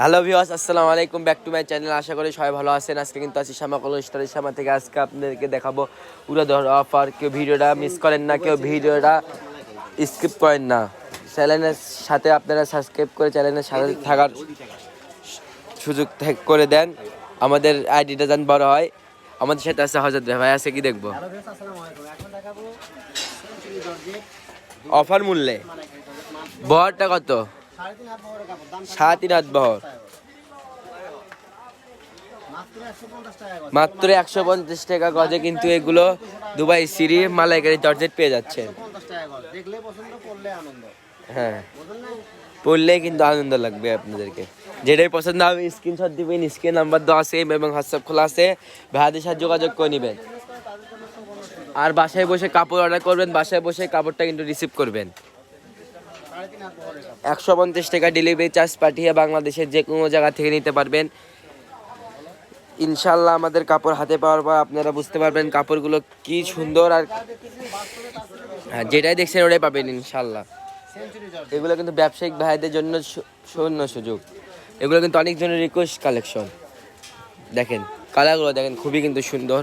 Hello viewers আসসালামু আলাইকুম back to my channel আশা করি সবাই ভালো আছেন। আজকে কিন্তু আছি শ্যামা কলেজ স্টোরের শ্যামা থেকে আজকে আপনাদেরকে দেখাবো পুরো ধর অফার কেউ ভিডিওটা মিস করেন না কেউ ভিডিওটা স্কিপ করেন না। চ্যানেলের সাথে আপনারা সাবস্ক্রাইব করে চ্যানেলের সাথে থাকার সুযোগ করে দেন। আমাদের আইডিটা যেন বড় হয়। আমাদের সাথে আছে হজরত ভাই ভাই আছে কি দেখব? অফার মূল্যে। বহরটা কত? সাড়ে তিন বহর। মাত্র একশো পঞ্চাশ টাকা গজ। কিন্তু এগুলো দুবাই সিরি মালাইকারি জর্জেট পেয়ে যাচ্ছে। হ্যাঁ। পড়লেই কিন্তু আনন্দ লাগবে আপনাদেরকে। যেটাই পছন্দ হবে স্ক্রিনশট দিবেন স্ক্রিন নাম্বার দেওয়া আছে এবং হোয়াটসঅ্যাপ খোলা আছে। ভাইয়াদের সাথে যোগাযোগ করে নেবেন। আর বাসায় বসে কাপড় অর্ডার করবেন, বাসায় বসে কাপড়টা কিন্তু রিসিভ করবেন সাড়ে তিন হাত বহরের কাপড় একশো পঞ্চাশ টাকা ডেলিভারি চার্জ পাঠিয়ে বাংলাদেশের যে কোনো জায়গা থেকে নিতে পারবেন। ইনশাল্লাহ আমাদের কাপড় হাতে পাওয়ার পর আপনারা বুঝতে পারবেন কাপড়গুলো কি সুন্দর আর হ্যাঁ যেটাই দেখছেন ওটাই পাবেন ইনশাল্লাহ এগুলো কিন্তু ব্যবসায়িক ভাইদের জন্য সুবর্ণ সুযোগ। এগুলো কিন্তু অনেকজনের রিকোয়েস্ট কালেকশন দেখেন কালারগুলো দেখেন, খুবই কিন্তু সুন্দর।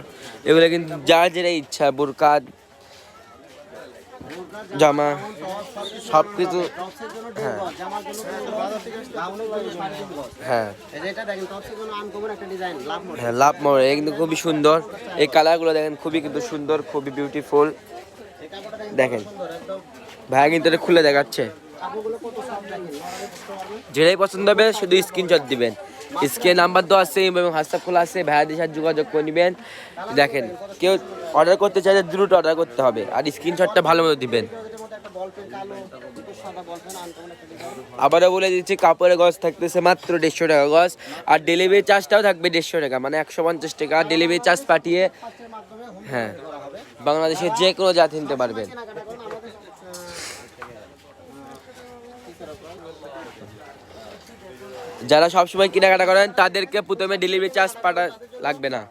এগুলো কিন্তু যার যেটা ইচ্ছা বোরকা জামা সব কিছু টপসের জন্য দেড় গজ জামার জন্য পনেরো গজ গাউনের সাড়ে তিন গজ হ্যাঁ। এই যে এটা দেখেন টপসের জন্য আনকমন একটা ডিজাইন লাভ মডেল হ্যাঁ লাভ মোড় এটা কিন্তু খুবই সুন্দর। এই কালারগুলো দেখেন, খুবই কিন্তু সুন্দর, খুবই বিউটিফুল দেখেন, ভাইয়া কিন্তু খুলে দেখাচ্ছে। যেটাই পছন্দ হবে, শুধু স্ক্রিনশট দিবেন। স্ক্রিন নাম্বার দেওয়া আছে এবং হোয়াটসঅ্যাপ খোলা আছে, ভাইয়াদের সাথে যোগাযোগ করে নেবেন। দেখেন, কেউ অর্ডার করতে চাইলে দ্রুত অর্ডার করতে হবে, আর স্ক্রিনশটটা ভালো মতো দিবেন। আবারও বলে দিচ্ছি, কাপড়ের গজ থাকতেছে মাত্র দেড়শো টাকা গজ, আর ডেলিভারি চার্জটাও থাকবে দেড়শো টাকা মানে একশো পঞ্চাশ টাকা। ডেলিভারি চার্জ পাঠিয়ে হ্যাঁ বাংলাদেশের যে কোনো জাত নিতে পারবেন। যারা সবসময় কেনাকাটা করেন তাদেরকে প্রথমে ডেলিভারি চার্জ পাঠা লাগবে না।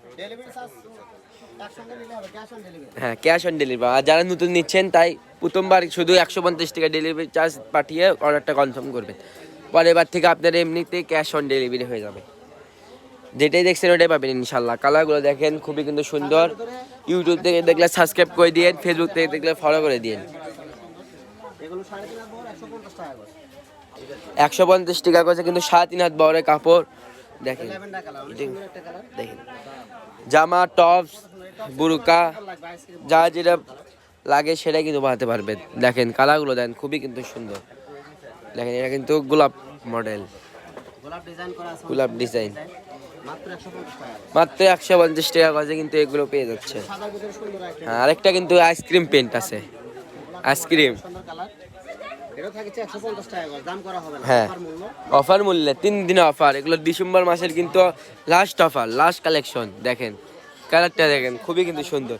হ্যাঁ ক্যাশ অন ডেলিভারি আর যারা নতুন নিচ্ছেন তাই প্রথমবার শুধু একশো পঞ্চাশ টাকা ডেলিভারি চার্জ পাঠিয়ে অর্ডারটা কনফার্ম করবেন। পরের বার থেকে আপনার এমনিতেই ক্যাশ অন ডেলিভারি হয়ে যাবে। যেটাই দেখছেন ওটাই পাবেন ইনশাল্লাহ কালারগুলো দেখেন খুবই কিন্তু সুন্দর। ইউটিউব থেকে দেখলে সাবস্ক্রাইব করে দিন ফেসবুক থেকে দেখলে ফলো করে দিন এগুলো সাড়ে তিন হাত বহর একশো পঞ্চাশ টাকা করে। একশো পঞ্চাশ টাকা করে কিন্তু সাড়ে তিন হাত বড় কাপড়। দেখেন দেখেন জামা টপস বুরকা যা যেটা লাগে সেটাই কিন্তু বানাতে পারবেন। দেখেন কালারগুলো দেন খুবই কিন্তু সুন্দর। দেখেন এটা কিন্তু গোলাপ মডেল গোলাপ ডিজাইন মাত্র একশো পঞ্চাশ টাকা গজে কিন্তু এগুলো পেয়ে যাচ্ছে। হ্যাঁ আরেকটা কিন্তু আইসক্রিম পেন্ট আছে। আইসক্রিম না হ্যাঁ। অফার মূল্যে? তিন দিনে অফার এগুলো ডিসেম্বর মাসের কিন্তু লাস্ট অফার লাস্ট কালেকশন দেখেন। কালারটা দেখেন খুবই কিন্তু সুন্দর।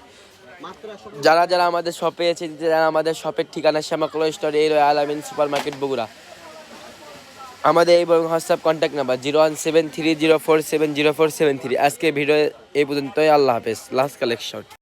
যারা যারা আমাদের শপে আছে যারা আমাদের শপের ঠিকানা শ্যামাকল স্টোর এই আলামিন সুপার মার্কেট বগুড়া। আমাদের এই WhatsApp contact number zero one seven three zero four seven zero four seven three আজকে ভিডিও এই পর্যন্তই আল্লাহ হাফেজ লাস্ট কালেকশন